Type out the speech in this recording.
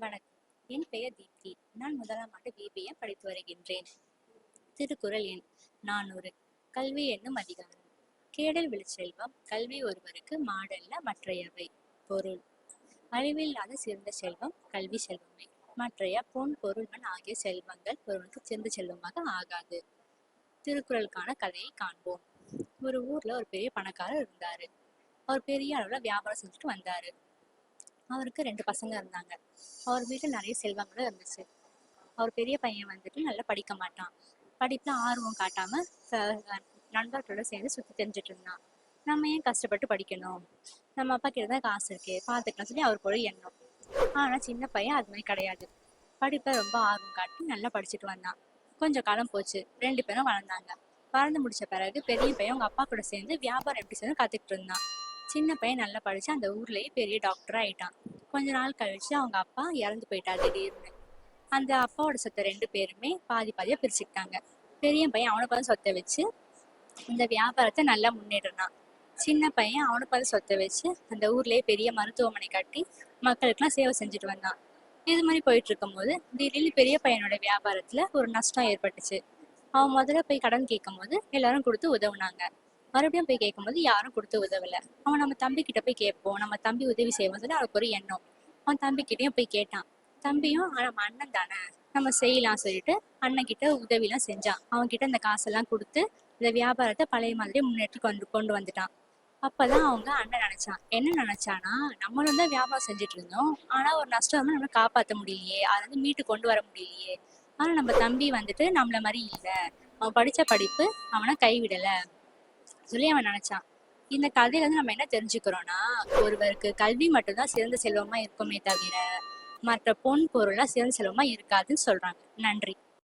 வணக்கம். என் பெயர் தீப்தி. நான் முதலாம் ஆண்டு பிபிஎம் படித்து வருகின்றேன். திருக்குறள் எண் நானூறு. கல்வி என்னும் அதிகாரம். கேடல் விழுச்செல்வம் கல்வி ஒருவருக்கு மாடல்ல மற்றையவை. பொருள். அழிவில்லாத சிறந்த செல்வம் கல்வி செல்வமே. மற்றைய பொன் பொருள்மன் ஆகிய செல்வங்கள் ஒருவனுக்கு சிறந்த செல்வமாக ஆகாது. திருக்குறளுக்கான கதையை காண்போம். ஒரு ஊர்ல ஒரு பெரிய பணக்காரர் இருந்தாரு. அவர் பெரிய அளவுல வியாபாரம் செஞ்சுட்டு வந்தாரு. அவருக்கு ரெண்டு பசங்க இருந்தாங்க. அவர் வீட்டில் நிறைய செல்வங்களும் இருந்துச்சு. அவர் பெரிய பையன் வந்துட்டு நல்லா படிக்க மாட்டான். படிப்பில் ஆர்வம் காட்டாம நண்பர்களோட சேர்ந்து சுத்தி தெரிஞ்சுட்டு இருந்தான். நம்ம ஏன் கஷ்டப்பட்டு படிக்கணும்? நம்ம அப்பா கிட்ட தான் காசு இருக்கே பார்த்துக்கலாம் சொல்லி அவர் ஒரு எண்ணம். ஆனா சின்ன பையன் அது மாதிரி கிடையாது. படிப்பை ரொம்ப ஆர்வம் காட்டி நல்லா படிச்சுட்டு வந்தான். கொஞ்சம் காலம் போச்சு ரெண்டு பேரும் வளர்ந்தாங்க. வளர்ந்து முடிச்ச பிறகு பெரிய பையன் அவங்க அப்பா கூட சேர்ந்து வியாபாரம் எப்படி செய்யணும் கத்துக்கிட்டு இருந்தான். சின்ன பையன் நல்லா படிச்சு அந்த ஊர்லயே பெரிய டாக்டர் ஆயிட்டான். கொஞ்ச நாள் கழிச்சு அவங்க அப்பா இறந்து போயிட்டார் திடீர்னு. அந்த அப்பாவோட சொத்தை ரெண்டு பேருமே பாதி பாதியா பிரிச்சுக்கிட்டாங்க. பெரிய பையன் அவனுக்கு வந்து சொத்தை வச்சு இந்த வியாபாரத்தை நல்லா முன்னேறினான் சின்ன பையன் அவனுக்கு வந்து சொத்தை வச்சு அந்த ஊர்லயே பெரிய மருத்துவமனை கட்டி மக்களுக்கெல்லாம் சேவை செஞ்சுட்டு வந்தான். இது மாதிரி போயிட்டு இருக்கும்போது திடீர்னு பெரிய பையனோட வியாபாரத்துல ஒரு நஷ்டம் ஏற்பட்டுச்சு. அவன் முதல்ல போய் கடன் கேட்கும் போது எல்லாரும் கொடுத்து உதவுனாங்க. மறுபடியும் போய் கேட்கும்போது யாரும் கொடுத்து உதவல. அவன் நம்ம தம்பி கிட்ட போய் கேட்போம். நம்ம தம்பி உதவி செய்வோம் சொல்லி அவருக்கு ஒரு எண்ணம். அவன் தம்பி கிட்டயும் போய் கேட்டான். தம்பியும் நம்ம அண்ணன் தானே. நம்ம செய்யலாம் சொல்லிட்டு அண்ணன் கிட்ட உதவிலாம் செஞ்சான். அவன் கிட்ட இந்த காசெல்லாம் கொடுத்து இந்த வியாபாரத்தை பழைய மாதிரி முன்னேற்றி கொண்டு கொண்டு வந்துட்டான். அப்பதான் அவங்க அண்ணன் நினைச்சான். என்ன நினைச்சானா நம்மளும் தான் வியாபாரம் செஞ்சுட்டு இருந்தோம். ஆனா ஒரு நஷ்டம் வந்து நம்மளை காப்பாற்ற முடியலையே. அதை வந்து மீட்டு கொண்டு வர முடியலையே. ஆனா நம்ம தம்பி வந்துட்டு நம்மள மாதிரி இல்லை. அவன் படிச்ச படிப்பு அவனை கைவிடலை. சொல்லி அவன் நினைச்சான். இந்த கதையில இருந்து நம்ம என்ன தெரிஞ்சுக்கிறோம்னா ஒருவருக்கு கல்வி மட்டும்தான் சிறந்த செல்வமா இருக்குமே தவிர மற்ற பொன் பொருளா சிறந்த செல்வமா இருக்காதுன்னு சொல்றாங்க. நன்றி.